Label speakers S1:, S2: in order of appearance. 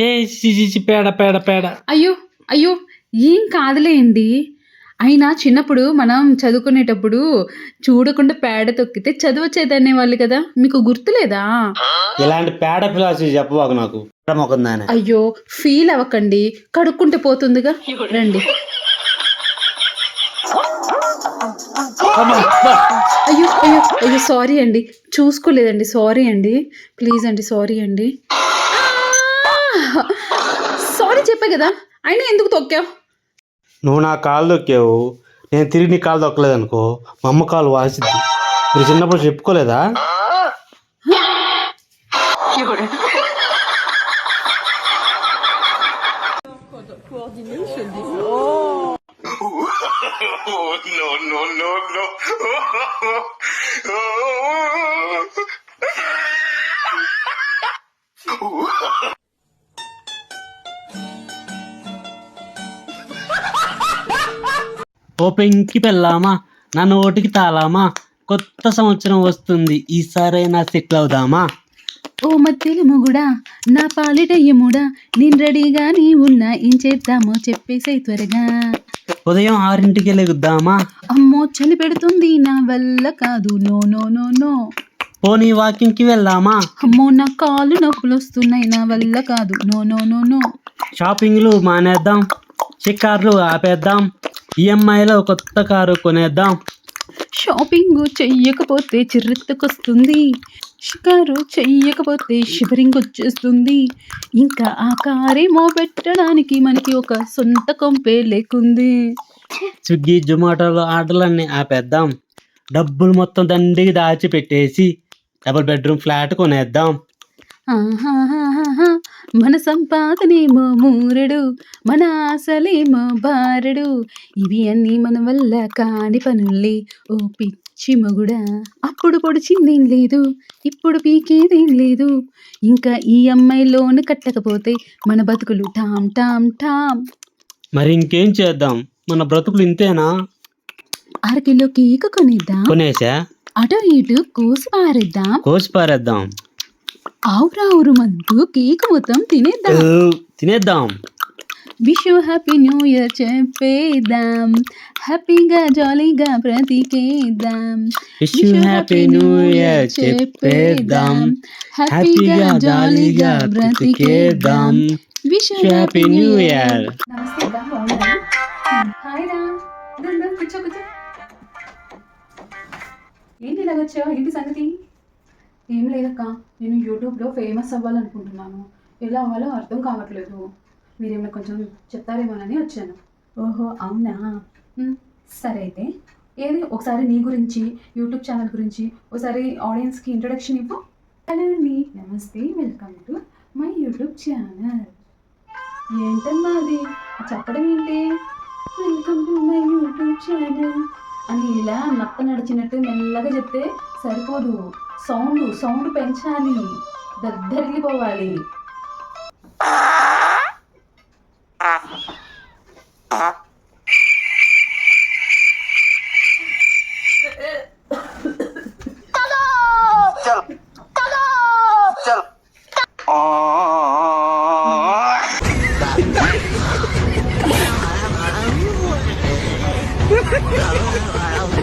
S1: ఏ పేడ పేడ పేడ.
S2: అయ్యో అయ్యో ఏం కాదులేండి అయినా చిన్నప్పుడు మనం చదువుకునేటప్పుడు చూడకుండా పేడ తొక్కితే చదువు వచ్చేదనే వాళ్ళు కదా. మీకు గుర్తులేదా?
S1: ఇలాంటి పేడ ఫిలాసఫీ చెప్పవాకు నాకు.
S2: అయ్యో ఫీల్ అవ్వకండి. కడుక్కుంటే పోతుందిగా. రండి. అయ్యో అయ్యో అయ్యో సారీ అండి. చూసుకోలేదండి. సారీ అండి. ప్లీజ్ అండి సారీ అండి సారీ చెప్పే కదా? అయినా ఎందుకు తొక్కావు?
S1: నువ్వు నా కాలు దొక్కావు నేను తిరిగి నీ కాలు దొక్కలేదు అనుకో మా అమ్మ కాలు వాసిద్ది. మీరు చిన్నప్పుడు చెప్పుకోలేదా? ఓ పెంకి పెళ్ళామా? నా నోటికి తాళామా? కొత్త సంవత్సరం వస్తుంది. ఈసారైనా సెటిల్ అవుదామా?
S2: ఓ మధ్యలో మొగుడా నా పాలిటయ్యముడా నేను రెడీగా నీ ఉన్నా ఏం చేద్దామో చెప్పేసే త్వరగా.
S1: ఉదయం ఆరింటికి లెగుద్దామా?
S2: అమ్మో చలి పెడుతుంది నా వల్ల కాదు. No no no no.
S1: పోనీ వాకింగ్కి వెళ్దామా?
S2: అమ్మో నా కాళ్ళు నొప్పులు వస్తున్నాయి నా వల్ల కాదు. No no no no.
S1: షాపింగ్లు మానేద్దాం షికార్లు ఆపేద్దాం. ఈఎంఐలో కొత్త కారు కొనేద్దాం.
S2: షాపింగ్ చెయ్యకపోతే చిర్రెత్తుకొస్తుంది. షికారు చెయ్యకపోతే షివరింగ్ వచ్చేస్తుంది ఇంకా ఆ కారేమో పెట్టడానికి మనకి ఒక సొంత కొంపే లేకుంది.
S1: స్విగ్గీ జొమాటోలో ఆర్డర్లన్నీ ఆపేద్దాం. డబ్బులు మొత్తం దండికి దాచి పెట్టేసి డబుల్ బెడ్రూమ్ ఫ్లాట్ కొనేద్దాం.
S2: మన సంపాదనేమో మూరెడు మన ఆశలేమో బారెడు. ఇవి అన్నీ మన వల్ల కాని పనులే ఓ పిచ్చి మొగుడా. అప్పుడు పొడిచిందేం లేదు ఇప్పుడు పీకేదేం లేదు. ఇంకా ఈ అమ్మాయి లోన్ కట్టకపోతే మన బతుకులు టామ్ టామ్ టామ్
S1: మరి ఇంకేం చేద్దాం? మన బ్రతుకులు ఇంతేనా?
S2: అరకిలో కేక్ కొనిద్దాం.
S1: కొనేసా?
S2: అటు ఇటు కోసి పారేద్దాం.
S1: కోసి పారేద్దాం.
S2: ఆవురావురు మందు కేక్ మొత్తం తినేద్దాం.
S1: తినేద్దాం.
S2: విష్ హ్యాపీ న్యూ ఇయర్ చెప్పేద్దాం. హ్యాపీగా జాలీగా బ్రతికేద్దాం.
S1: Wish you happy new year చెప్పేద్దాం. హ్యాపీగా జాలీగా బ్రతికేద్దాం.
S2: Wish
S1: happy new year.
S2: ఏంటి ఇలా వచ్చావు? ఏంటి సంగతి? ఏం లేదక్క నేను యూట్యూబ్లో ఫేమస్ అవ్వాలనుకుంటున్నాను. ఎలా అవ్వాలో అర్థం కావట్లేదు. మీరేమైనా కొంచెం చెప్తారేమోనని వచ్చాను. ఓహో అవునా? సరే అయితే ఏది? ఒకసారి నీ గురించి యూట్యూబ్ ఛానల్ గురించి ఒకసారి ఆడియన్స్కి ఇంట్రొడక్షన్ ఇవ్వు. హలో అండి నమస్తే welcome to my YouTube channel. ఏంటమ్మా అది? చెప్పడం ఏంటి? Welcome to my YouTube channel. అని ఇలా నత్త నడిచినట్టు మెల్లగా చెప్తే సరిపోదు. సౌండ్ సౌండ్ పెంచాలి. దగ్గరిపోవాలి